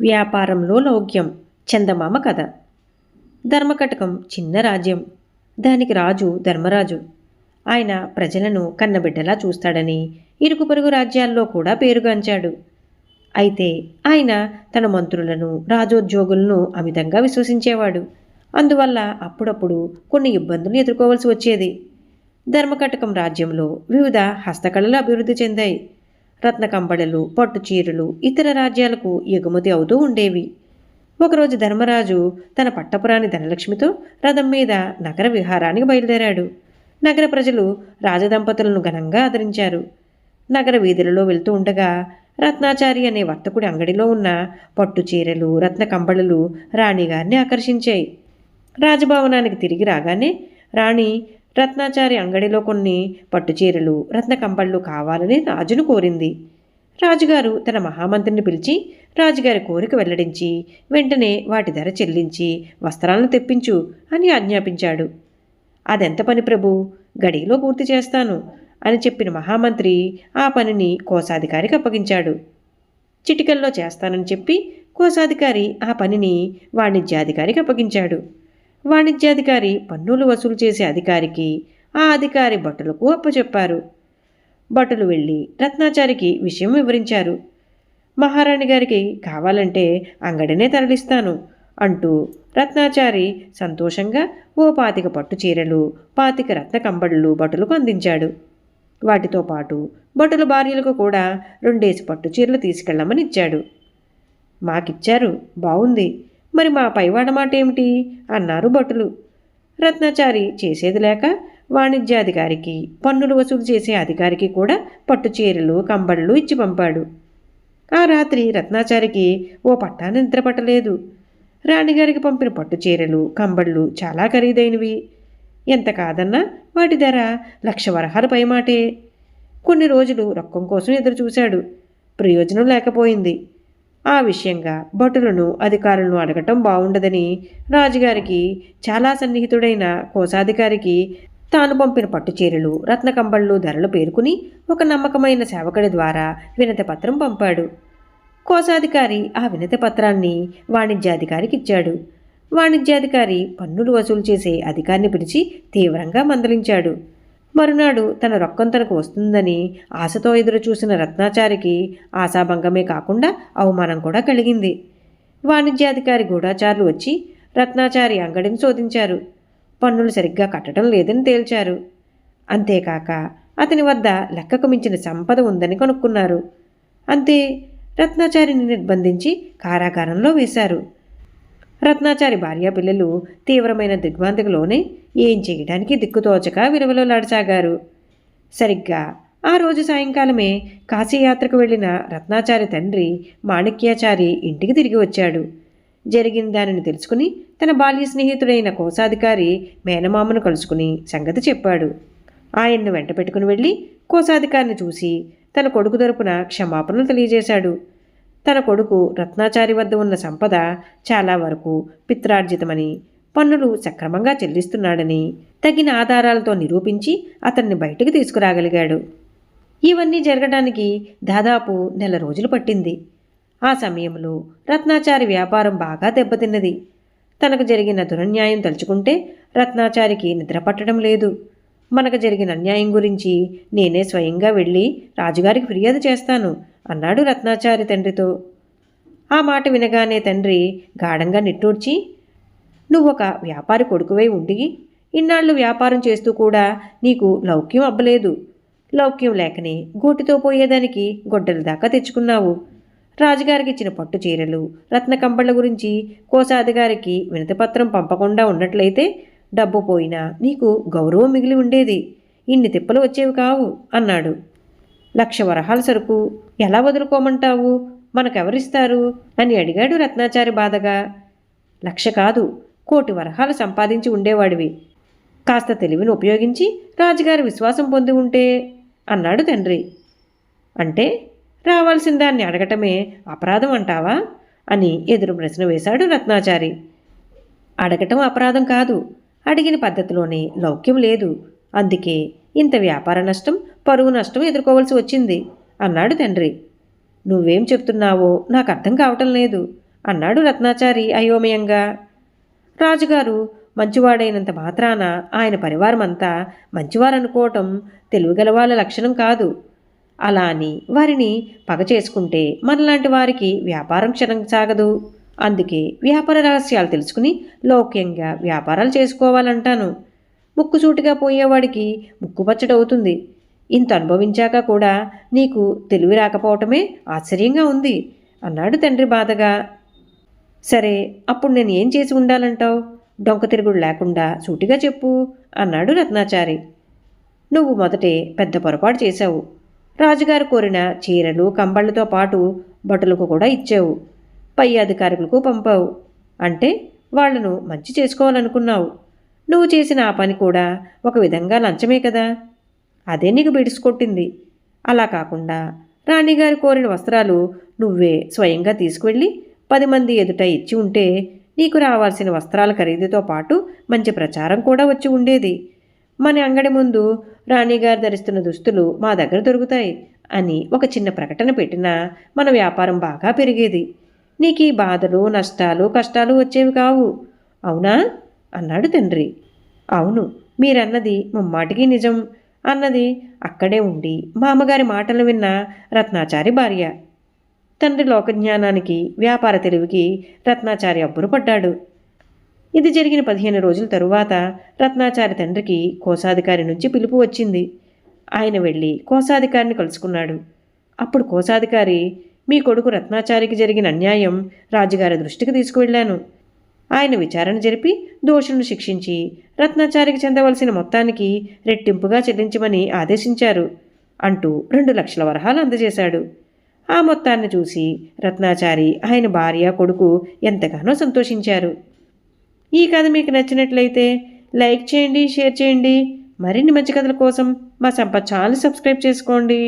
వ్యాపారంలో లౌక్యం చందమామ కథ. ధర్మకటకం చిన్న రాజ్యం. దానికి రాజు ధర్మరాజు. ఆయన ప్రజలను కన్నబిడ్డలా చూస్తాడని ఇరుకు పొరుగు రాజ్యాల్లో కూడా పేరుగాంచాడు అయితే ఆయన తన మంత్రులను రాజోద్యోగులను అమితంగా విశ్వసించేవాడు. అందువల్ల అప్పుడప్పుడు కొన్ని ఇబ్బందులు ఎదుర్కోవాల్సి వచ్చేది. ధర్మకటకం రాజ్యంలో వివిధ హస్తకళలు అభివృద్ధి చెందాయి. రత్నకంబళలు పట్టు చీరలు ఇతర రాజ్యాలకు ఎగుమతి అవుతూ ఉండేవి. ఒకరోజు ధర్మరాజు తన పట్టపురాణి ధనలక్ష్మితో రథం మీద నగర విహారానికి బయలుదేరాడు. నగర ప్రజలు రాజదంపతులను ఘనంగా ఆదరించారు. నగర వీధులలో వెళ్తూ ఉండగా రత్నాచారి అనే వర్తకుడి అంగడిలో ఉన్న పట్టు చీరలు రత్న కంబళలు రాణిగారిని ఆకర్షించాయి. రాజభవనానికి తిరిగి రాగానే రాణి రత్నాచారి అంగడిలో కొన్ని పట్టుచీరలు రత్నకంబళ్ళు కావాలని రాజును కోరింది. రాజుగారు తన మహామంత్రిని పిలిచి రాజుగారి కోరిక వెల్లడించి వెంటనే వాటి ధర చెల్లించి వస్త్రాలను తెప్పించు అని ఆజ్ఞాపించాడు. అదెంత పని ప్రభు? గడిలో పూర్తి చేస్తాను అని చెప్పిన మహామంత్రి ఆ పనిని కోశాధికారికి అప్పగించాడు. చిటికల్లో చేస్తానని చెప్పి కోశాధికారి ఆ పనిని వాణిజ్యాధికారికి అప్పగించాడు. వాణిజ్యాధికారి పన్నులు వసూలు చేసే అధికారికి ఆ అధికారి భటులకు అప్పచెప్పారు. భటులు వెళ్ళి రత్నాచారికి విషయం వివరించారు. మహారాణి గారికి కావాలంటే అంగడినే తరలిస్తాను అంటూ రత్నాచారి సంతోషంగా ఓ పాతిక పట్టు చీరలు పాతిక రత్న కంబళ్ళు భటులకు అందించాడు. వాటితో పాటు భటుల భార్యలకు కూడా రెండేసి పట్టు చీరలు తీసుకెళ్ళమని ఇచ్చాడు. మాకిచ్చారు బాగుంది మరి మా పైవాడ మాట ఏమిటి అన్నారు భటులు. రత్నాచారి చేసేది లేక వాణిజ్యాధికారికి పన్నులు వసూలు చేసే అధికారికి కూడా పట్టు చీరలు కంబళ్ళు ఇచ్చి పంపాడు. ఆ రాత్రి రత్నాచారికి ఓ పట్టా నిద్ర పట్టలేదు. రాణిగారికి పంపిన పట్టు చీరలు కంబళ్ళు చాలా ఖరీదైనవి. ఎంత కాదన్నా వాటి ధర లక్ష వరహాల పైమాటే. కొన్ని రోజులు రొక్కం కోసం ఎదురు చూశాడు ప్రయోజనం లేకపోయింది. ఆ విషయంగా భటులను అధికారులను అడగటం బాగుండదని రాజుగారికి చాలా సన్నిహితుడైన కోశాధికారికి తాను పంపిన పట్టు చీరలు రత్నకంబళ్ళు ధరలు పేర్కొని ఒక నమ్మకమైన సేవకుడి ద్వారా వినతి పత్రం పంపాడు. కోశాధికారి ఆ వినతి పత్రాన్ని వాణిజ్యాధికారికి ఇచ్చాడు వాణిజ్యాధికారి పన్నులు వసూలు చేసే అధికారిని పిలిచి తీవ్రంగా మందలించాడు. మరునాడు తన రొక్కం తనకు వస్తుందని ఆశతో ఎదురు చూసిన రత్నాచారికి ఆశాభంగమే కాకుండా అవమానం కూడా కలిగింది. వాణిజ్యాధికారి గూఢాచారులు వచ్చి రత్నాచారి అంగడిని శోధించారు. పన్నులు సరిగ్గా కట్టడం లేదని తేల్చారు. అంతేకాక అతని వద్ద లెక్కకు మించిన సంపద ఉందని కనుక్కున్నారు. అంతే రత్నాచారిని నిర్బంధించి కారాగారంలో వేశారు. రత్నాచారి భార్యా పిల్లలు తీవ్రమైన దిగ్భ్రాంతిలోనే ఏం చేయడానికి దిక్కుతోచక విలువలోలాడసాగారు సరిగ్గా ఆ రోజు సాయంకాలమే కాశీయాత్రకు వెళ్ళిన రత్నాచారి తండ్రి మాణిక్యాచారి ఇంటికి తిరిగి వచ్చాడు. జరిగిన దానిని తెలుసుకుని తన బాల్య స్నేహితుడైన కోశాధికారి మేనమామను కలుసుకుని సంగతి చెప్పాడు. ఆయన్ను వెంట పెట్టుకుని వెళ్ళి కోశాధికారిని చూసి తన కొడుకు తరపున క్షమాపణలు తెలియజేశాడు. తన కొడుకు రత్నాచారి వద్ద ఉన్న సంపద చాలా వరకు పిత్రార్జితమని పన్నులు సక్రమంగా చెల్లిస్తున్నాడని తగిన ఆధారాలతో నిరూపించి అతన్ని బయటకు తీసుకురాగలిగాడు. ఇవన్నీ జరగడానికి దాదాపు నెల రోజులు పట్టింది. ఆ సమయంలో రత్నాచారి వ్యాపారం బాగా దెబ్బతిన్నది. తనకు జరిగిన దురన్యాయం తలుచుకుంటే రత్నాచారికి నిద్ర పట్టడం లేదు. మనకు జరిగిన అన్యాయం గురించి నేనే స్వయంగా వెళ్ళి రాజుగారికి ఫిర్యాదు చేస్తాను అన్నాడు రత్నాచారి తండ్రితో. ఆ మాట వినగానే తండ్రి గాఢంగా నిట్టూర్చి నువ్వొక వ్యాపారి కొడుకువై ఉండి ఇన్నాళ్ళు వ్యాపారం చేస్తూ కూడా నీకు లౌక్యం అబ్బలేదు. లౌక్యం లేకనే గోటితో పోయేదానికి గొడ్డల దాకా తెచ్చుకున్నావు. రాజుగారికి ఇచ్చిన పట్టు చీరలు రత్న కంబళ్ళ గురించి కోశాధికారికి వినతిపత్రం పంపకుండా ఉన్నట్లయితే డబ్బు పోయినా నీకు గౌరవం మిగిలి ఉండేది. ఇన్ని తిప్పలు వచ్చేవి కావు అన్నాడు. లక్ష వరహాల సరుకు ఎలా వదులుకోమంటావు? మనకెవరిస్తారు? అని అడిగాడు రత్నాచారి బాధగా. లక్ష కాదు కోటి వరహాలు సంపాదించి ఉండేవాడివి. కాస్త తెలివిని ఉపయోగించి రాజుగారి విశ్వాసం పొంది ఉంటే అన్నాడు తండ్రి. అంటే రావాల్సిన దాన్ని అడగటమే అపరాధం అంటావా? అని ఎదురు ప్రశ్న వేశాడు రత్నాచారి. అడగటం అపరాధం కాదు అడిగిన పద్ధతిలోనే లౌక్యం లేదు. అందుకే ఇంత వ్యాపార నష్టం పరువు నష్టం ఎదుర్కోవాల్సి వచ్చింది. అన్నాడు తండ్రి. నువ్వేం చెప్తున్నావో నాకు అర్థం కావటం లేదు అన్నాడు రత్నాచారి అయోమయంగా. రాజుగారు మంచివాడైనంత మాత్రాన ఆయన పరివారమంతా మంచివారనుకోవటం తెలివిగల వాళ్ళ లక్షణం కాదు. అలా అని వారిని పగ చేసుకుంటే మనలాంటి వారికి వ్యాపారం క్షణం సాగదు. అందుకే వ్యాపార రహస్యాలు తెలుసుకుని లౌక్యంగా వ్యాపారాలు చేసుకోవాలంటాను. ముక్కుసూటిగా పోయేవాడికి ముక్కుపచ్చడవుతుంది ఇంత అనుభవించాక కూడా నీకు తెలివి రాకపోవటమే ఆశ్చర్యంగా ఉంది అన్నాడు తండ్రి బాధగా. సరే అప్పుడు నేను ఏం చేసి ఉండాలంటావు? డొంక తిరుగుడు లేకుండా సూటిగా చెప్పు అన్నాడు రత్నాచారి. నువ్వు మొదటే పెద్ద పొరపాటు చేశావు. రాజుగారు కోరిన చీరలు కంబళ్ళతో పాటు బట్టలకు కూడా ఇచ్చావు. పై అధికారులకు పంపావు. అంటే వాళ్ళను మంచి చేసుకోవాలనుకున్నావు. నువ్వు చేసిన ఆ పని కూడా ఒక విధంగా లంచమే కదా? అదే నీకు బిడుసుకొట్టింది అలా కాకుండా రాణిగారు కోరిన వస్త్రాలు నువ్వే స్వయంగా తీసుకువెళ్ళి పది మంది ఎదుట ఇచ్చి ఉంటే నీకు రావాల్సిన వస్త్రాల ఖరీదుతో పాటు మంచి ప్రచారం కూడా వచ్చి ఉండేది. మన అంగడి ముందు రాణిగారు ధరిస్తున్న దుస్తులు మా దగ్గర దొరుకుతాయి అని ఒక చిన్న ప్రకటన పెట్టినా మన వ్యాపారం బాగా పెరిగేది. నీకు ఈ బాధలు నష్టాలు కష్టాలు వచ్చేవి కావు. అవునా? అన్నాడు తండ్రి. అవును మీరన్నది ముమ్మాటికి నిజం. అన్నది అక్కడే ఉండి మామగారి మాటలు విన్న రత్నాచారి భార్య. తండ్రి లోకజ్ఞానానికి వ్యాపార తెలివికి రత్నాచారి అబ్బురపడ్డాడు ఇది జరిగిన పదిహేను రోజుల తరువాత రత్నాచారి తండ్రికి కోశాధికారి నుంచి పిలుపు వచ్చింది. ఆయన వెళ్ళి కోశాధికారిని కలుసుకున్నాడు. అప్పుడు కోశాధికారి మీ కొడుకు రత్నాచారికి జరిగిన అన్యాయం రాజుగారి దృష్టికి తీసుకువెళ్ళాను. ఆయన విచారణ జరిపి దోషులను శిక్షించి రత్నాచారికి చెందవలసిన మొత్తానికి రెట్టింపుగా చెల్లించమని ఆదేశించారు అంటూ రెండు లక్షల వరహాలు అందజేశాడు. ఆ మొత్తాన్ని చూసి రత్నాచారి ఆయన భార్య కొడుకు ఎంతగానో సంతోషించారు. ఈ కథ మీకు నచ్చినట్లయితే లైక్ చేయండి షేర్ చేయండి. మరిన్ని మంచి కథల కోసం మా సంపత్ ఛానల్ సబ్స్క్రైబ్ చేసుకోండి.